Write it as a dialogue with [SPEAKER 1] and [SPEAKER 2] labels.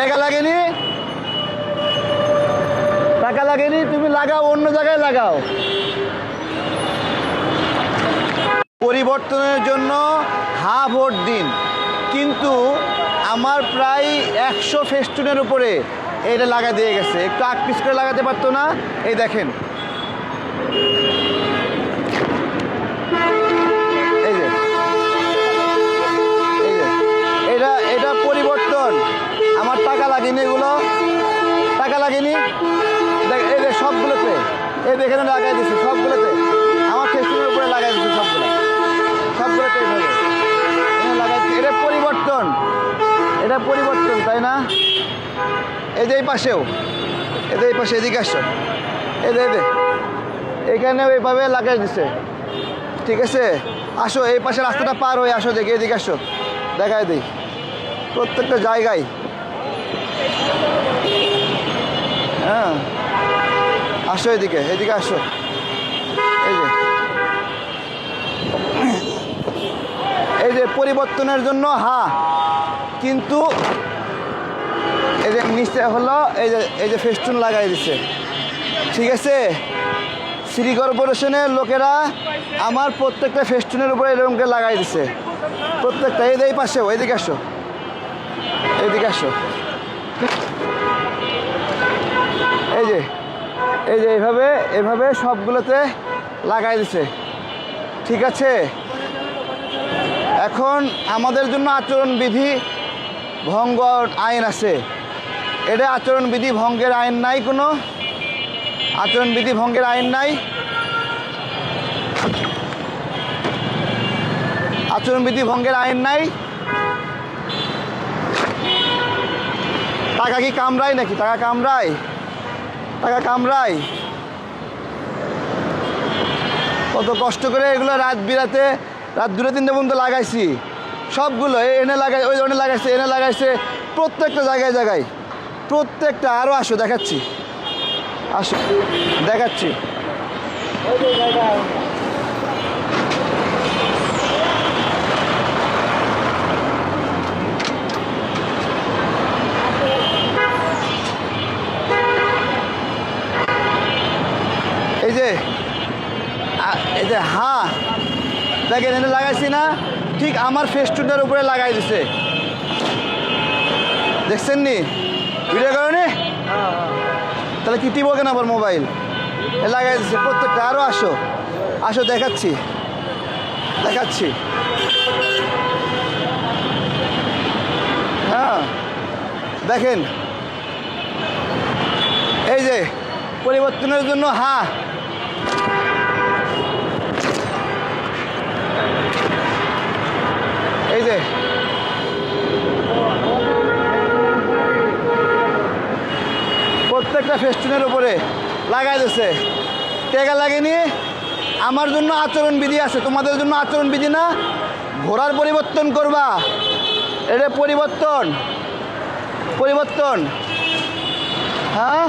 [SPEAKER 1] টাকা লাগেনি? টাকা লাগেনি, তুমি লাগাও, অন্য জায়গায় লাগাও। পরিবর্তনের জন্য হা ভোট দিন। কিন্তু আমার প্রায় একশো ফেস্টুনের উপরে এটা লাগা দিয়ে গেছে। একটু আগ পিস করে লাগাতে পারতো না? এই দেখেন। লাগেনি এগুলো। টাকা লাগেনি। দেখ, এই যে সবগুলোতে, এই এখানে লাগাই দিচ্ছে সবগুলোতে। আমার ফেস্টুনের উপরে লাগাই দিচ্ছে সবগুলো। সবগুলোতে লাগাই। এটা পরিবর্তন। এটা পরিবর্তন, তাই না? এই যে এই পাশেও। এই যে এই পাশে, এদিকে আসো। এই যে, এই এখানেও এইভাবে লাগাই দিছে। ঠিক আছে? আসো, এই পাশে রাস্তাটা পার হয়ে আসো দেখি, এদিকে আসো। দেখাই দিই। প্রত্যেকটা জায়গায় হ্যাঁ। আসো এদিকে এদিকে আসো। এই যে। এই যে পরিবর্তনের জন্য, হা। কিন্তু এই যে নিচে হলো, এই যে এই যে ফেস্টুন লাগাই দিছে। ঠিক আছে? সিটি কর্পোরেশনের লোকেরা আমার প্রত্যেকটা ফেস্টুনের উপরে এরকম করে লাগাই দিছে। প্রত্যেকটা, এই পাশেও এইদিকে আসো। এদিকে আসো। এই যে এই যে এইভাবে এভাবে সবগুলোতে লাগাই দিছে। ঠিক আছে? এখন আমাদের জন্য আচরণবিধি ভঙ্গ আইন আছে। এটা আচরণবিধি ভঙ্গের আইন নাই কোনো। আচরণবিধি ভঙ্গের আইন নাই। আচরণবিধি ভঙ্গের আইন নাই। টাকা কি কামড়ায় নাকি? টাকা কামড়ায়? টাকা কামড়ায়? কত কষ্ট করে এগুলো রাত বিরাতে, রাত দুটো তিনটে পর্যন্ত লাগাইছি। সবগুলো এনে লাগাই ওই ওনে লাগাইছে, এনে লাগাইছে প্রত্যেকটা জায়গায় জায়গায়। প্রত্যেকটা আরও আসো, দেখাচ্ছি। আসো, দেখাচ্ছি এই যে আ- এই যে হা দেখেন, এটা লাগাইছি না, ঠিক আমার ফেস্টুনটার উপরে লাগাই দিছে। দেখছেন নি? ভিডিও করেনি তাহলে কি টিপো কেন আবার মোবাইল লাগাই দিছে, প্রত্যেকটা আরও আসো। আসো, দেখাচ্ছি। দেখাচ্ছি। হ্যাঁ। দেখেন। এই যে, পরিবর্তনের জন্য হ্যাঁ এই যে। প্রত্যেকটা ফেস্টুনের উপরে লাগাই দিচ্ছে টেকা লাগেনি। আমার জন্য আচরণ বিধি আছে। তোমাদের জন্য আচরণ বিধি না? ঘোড়ার পরিবর্তন করবা। এটা পরিবর্তন। পরিবর্তন। হ্যাঁ?